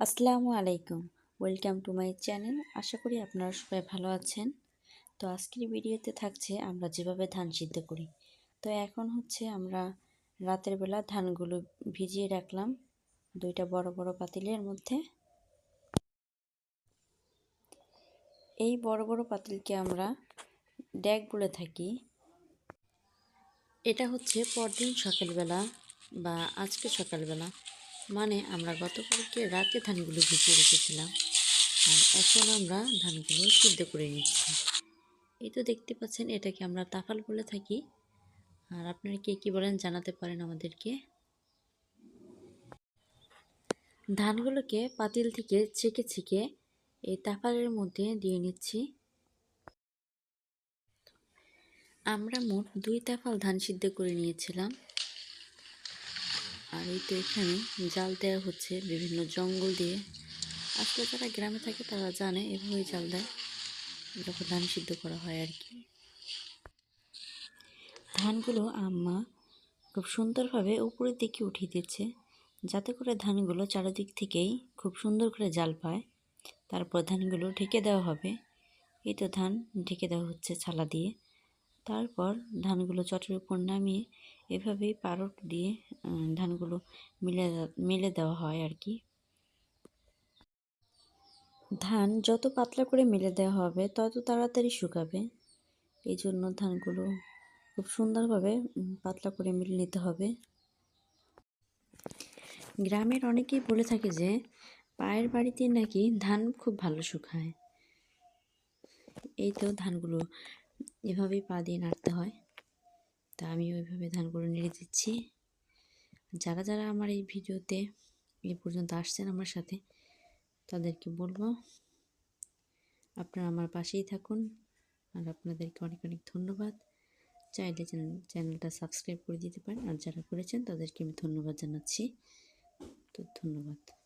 আসসালামু আলাইকুম। Welcome to my channel আশা করি আপনারা সবাই ভালো আছেন। তো আজকের ভিডিওতে থাকছে আমরা যেভাবে ধান সিদ্ধ করি। তো এখন হচ্ছে আমরা রাতের বেলা ধানগুলো ভিজিয়ে রাখলাম দুইটা বড় বড় পাতিলের মধ্যে। এই বড় বড় পাতিলকে আমরা ড্যাগ বলে থাকি। এটা হচ্ছে পরদিন সকালবেলা বা আজকে সকালবেলা। মানে আমরা গতকালকে রাতে ধানগুলো ভিজিয়ে রেখেছিলাম। আর এখন আমরা ধানগুলো সিদ্ধ করে নিচ্ছি। এই তো দেখতে পাচ্ছেন, এটাকে আমরা তাফাল বলে থাকি। আর আপনারা কে কী বলেন জানাতে পারেন আমাদেরকে। ধানগুলোকে পাতিল থেকে ছেঁকে ছেঁকে এই তাফালের মধ্যে দিয়ে নিচ্ছি। আমরা মোট দুই তাফাল ধান সিদ্ধ করে নিয়েছিলাম। আর এই তো এখানে জাল দেওয়া হচ্ছে বিভিন্ন জঙ্গল দিয়ে। আসলে যারা গ্রামে থাকে তারা জানে এভাবেই জাল দেয়, যখন ধান সিদ্ধ করা হয় আর কি। ধানগুলো আম্মা খুব সুন্দরভাবে উপরের দিকে উঠিয়ে দিচ্ছে, যাতে করে ধানগুলো চারিদিক থেকেই খুব সুন্দর করে জাল পায়। তারপর ধানগুলো ঢেকে দেওয়া হবে। এই তো ধান ঢেকে দেওয়া হচ্ছে ছালা দিয়ে। তারপর ধানগুলো চটের উপর নামিয়ে এভাবেই পারট দিয়ে ধানগুলো মিলে মেলে দেওয়া হয় আর কি। ধান যত পাতলা করে মেলে দেওয়া হবে, তত তাড়াতাড়ি শুকাবে। এই জন্য ধানগুলো খুব সুন্দরভাবে পাতলা করে মিলে নিতে হবে। গ্রামের অনেকেই বলে থাকে যে, পায়ের বাড়িতে নাকি ধান খুব ভালো শুকায়। এই তো ধানগুলো এভাবেই পা দিয়ে নাড়তে হয়। তা আমি ওইভাবে ধানগুলো নেড়ে দিচ্ছি। যারা যারা আমার এই ভিডিওতে এ পর্যন্ত আসছেন আমার সাথে, তাদেরকে বলব, আপনারা আমার পাশেই থাকুন। আর আপনাদেরকে অনেক অনেক ধন্যবাদ। চাইলে চ্যানেলটা সাবস্ক্রাইব করে দিতে পারেন। আর যারা করেছেন, তাদেরকে আমি ধন্যবাদ জানাচ্ছি। তো ধন্যবাদ।